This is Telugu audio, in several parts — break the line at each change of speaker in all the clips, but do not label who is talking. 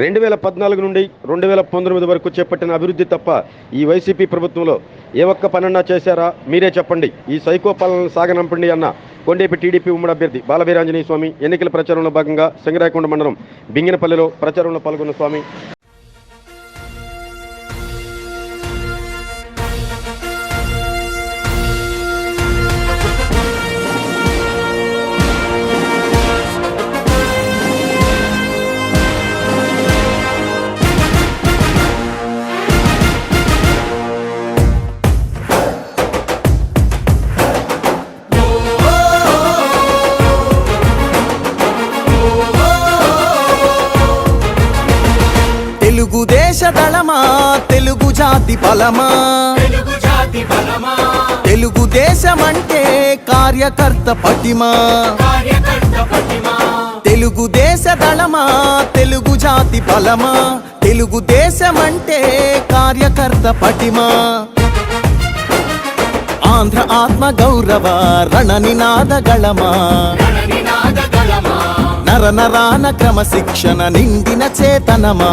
రెండు వేల పద్నాలుగు నుండి రెండు వేల పంతొమ్మిది వరకు చేపట్టిన అభివృద్ధి తప్ప ఈ వైసీపీ ప్రభుత్వంలో ఏ ఒక్క పనన్నా చేశారా? మీరే చెప్పండి. ఈ సైకో పాలన సాగనంపండి అన్న కొండేపి టీడీపీ ఉమ్మడి అభ్యర్థి బాలవీరాంజనేయ స్వామి ఎన్నికల ప్రచారంలో భాగంగా సింగరాయకొండ మండలం బింగినపల్లిలో ప్రచారంలో పాల్గొన్న స్వామి
జాతి బలమా?
తెలుగు జాతి బలమా?
తెలుగుదేశమంటే కార్యకర్త పటిమా? తెలుగుదేశ దళమా? తెలుగు జాతి బలమా? తెలుగుదేశమంటే కార్యకర్త పటిమా? ఆంధ్ర ఆత్మ గౌరవ రణ నినాద గళమా?
రణనినాద గళమా?
నర నరాన క్రమశిక్షణ నిండిన చేతనమా?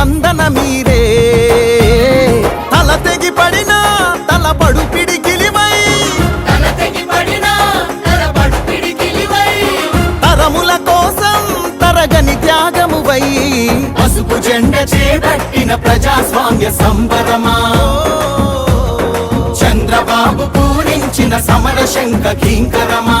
ప్రతిస్పందన మీరే. తల తెగి పడిన
తల తలబడు పిడికిలివై
తరముల కోసం తరగని త్యాగమువై
పసుపు జెండ చేపట్టిన ప్రజాస్వామ్య సంబరమా? చంద్రబాబు పూరించిన సమర శంఖ కింకరమా?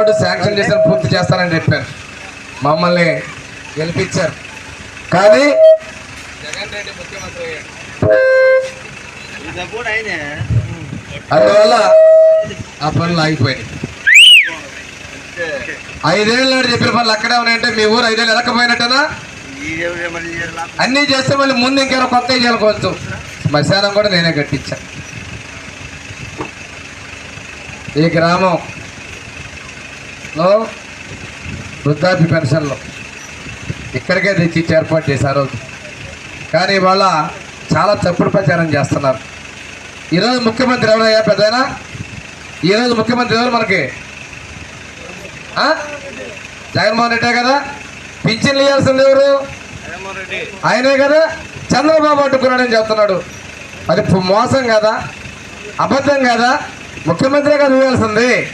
రోడ్డు శాంక్షన్ చేశారు పూర్తి చేస్తానని చెప్పారు మమ్మల్ని గెలిపించారు. కానీ జగన్ రెడ్డి ముఖ్యమంత్రి అందువల్ల ఆ పనులు ఆగిపోయాయి ఐదేళ్ళ నాడు చెప్పిన పనులు అక్కడే ఉన్నాయంటే మీ ఊరు ఐదేళ్ళు వెళ్ళకపోయినట్టనా అన్నీ చేస్తే మళ్ళీ ముందు ఇంకేమో కొత్త చేయాలకోవచ్చు శ్మశానం కూడా నేనే కట్టించా. ఈ గ్రామం లో వృద్ధాప్య పెన్షన్లు ఇక్కడికే తెచ్చి ఏర్పాటు చేశారు. కానీ ఇవాళ చాలా తప్పుడు ప్రచారం చేస్తున్నారు. ఈరోజు ముఖ్యమంత్రి ఎవరయ్యా పెద్దయినా? ఈరోజు ముఖ్యమంత్రి ఎవరు మనకి? జగన్మోహన్ రెడ్డే కదా? పింఛన్ ఇవ్వాల్సింది ఎవరు? ఆయనే కదా? చంద్రబాబు అడ్డుకున్నాడని చెప్తున్నాడు. అది మోసం కదా? అబద్ధం కదా? ముఖ్యమంత్రి కదా ఇవ్వాల్సింది.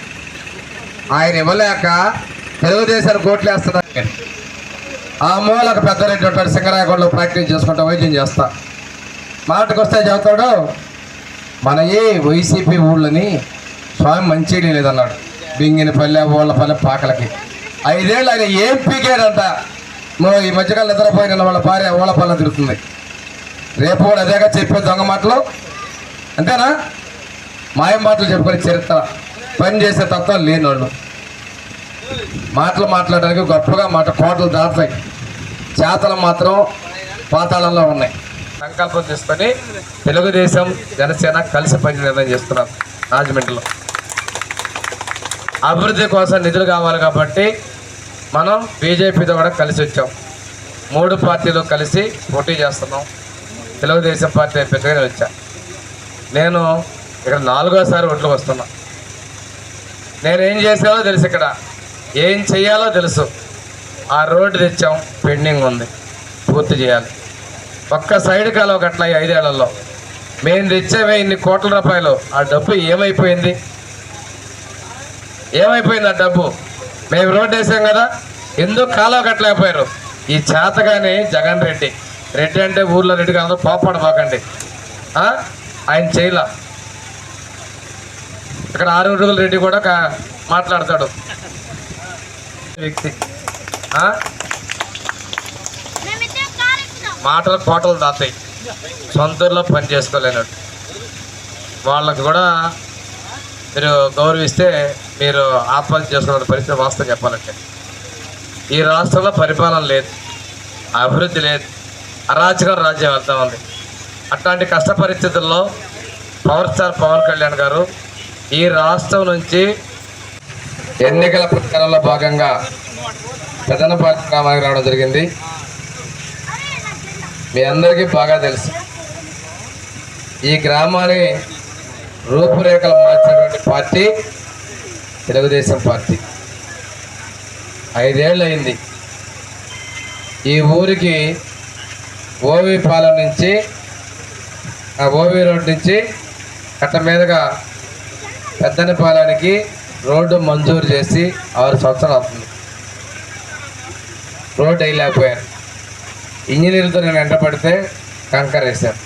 ఆయన ఇవ్వలేక తెలుగుదేశాలు కోట్లు వేస్తున్నారు ఆ మూలకు పెద్ద రెడ్డి ఉంటాడు ప్రాక్టీస్ చేసుకుంటా వైద్యం చేస్తా. మాటకు వస్తే చెబుతాడు మన ఏ వైసీపీ ఊళ్ళని స్వామి మంచిగా లేదన్నాడు. బింగిన పల్లె ఊళ్ళ పల్లె పాకలకి. ఐదేళ్ళు ఆయన ఏం పీకాడంట. నువ్వు ఈ మధ్యకాలం నిద్రపోయిన వాళ్ళ భార్య ఊళ్ళ పల్లె తిరుగుతుంది. రేపు కూడా అదేగా చెప్పే దొంగ మాటలు. అంతేనా? మాయం మాటలు చెప్పుకొని చరిత్ర. పని చేసే తత్వం లేనోళ్ళు మాటలు మాట్లాడడానికి గొప్పగా మాట కోటలు దాటాయి చేతలు మాత్రం పాతాళంలో ఉన్నాయి. సంకల్పం తీసుకొని తెలుగుదేశం జనసేన కలిసి పని నిర్ణయం చేస్తున్నాం రాజమండ్రిలో. అభివృద్ధి కోసం నిధులు కావాలి కాబట్టి మనం బీజేపీతో కూడా కలిసి వచ్చాం. మూడు పార్టీలు కలిసి పోటీ చేస్తున్నాం. తెలుగుదేశం పార్టీ అభ్యర్థిగా వచ్చా. నేను ఇక్కడ నాలుగోసారి ఒట్లు వస్తున్నా. నేనేం చేసావో తెలుసు ఇక్కడ. ఏం చేయాలో తెలుసు. ఆ రోడ్డు తెచ్చాం పెండింగ్ ఉంది. పూర్తి చేయాలి. ఒక్క సైడ్ కాలువ కట్టలే ఐదేళ్ళలో. మేము తెచ్చామే ఇన్ని కోట్ల రూపాయలు. ఆ డబ్బు ఏమైపోయింది? ఏమైపోయింది ఆ డబ్బు? మేము రోడ్డు వేసాం కదా. ఎందుకు కాలువ కట్టలేకపోయారు? ఈ చేతగాని జగన్ రెడ్డి. రెడ్డి అంటే ఊర్లో రెడ్డి కాదు పోపాడబాకండి పోకండి ఆయన చేయలే. ఇక్కడ ఆరుగురు రెడ్డి కూడా మాట్లాడతాడు. వ్యక్తి. మాటలు కోటలు దాతాయి. సొంతూరులో పని చేసుకోలేనట్టు వాళ్ళకు కూడా మీరు గౌరవిస్తే మీరు ఆత్మహత్య చేసుకున్న పరిస్థితి వాస్తవం చెప్పాలంటే. ఈ రాష్ట్రంలో పరిపాలన లేదు. అభివృద్ధి లేదు. అరాచకం రాజ్యం వెళ్తా ఉంది. అట్లాంటి కష్ట పరిస్థితుల్లో పవర్ స్టార్ పవన్ కళ్యాణ్ గారు ఈ రాష్ట్రం నుంచి ఎన్నికల ప్రచారంలో భాగంగా ప్రధాన పార్టీ గ్రామానికి రావడం జరిగింది. మీ అందరికీ బాగా తెలుసు. ఈ గ్రామాన్ని రూపురేఖలు మార్చినటువంటి పార్టీ తెలుగుదేశం పార్టీ. ఐదేళ్ళు అయింది. ఈ ఊరికి ఓవి పాలెం నుంచి ఆ ఓవి రోడ్ నుంచి కట్ట మీదుగా పెద్దనపాలెనికి రోడ్డు మంజూరు చేసి ఆరు సంవత్సరాలు అవుతుంది. రోడ్డు వేయలేకపోయాను. ఇంజనీర్లతో నేను వెంట పడితే కంకర్ వేశాను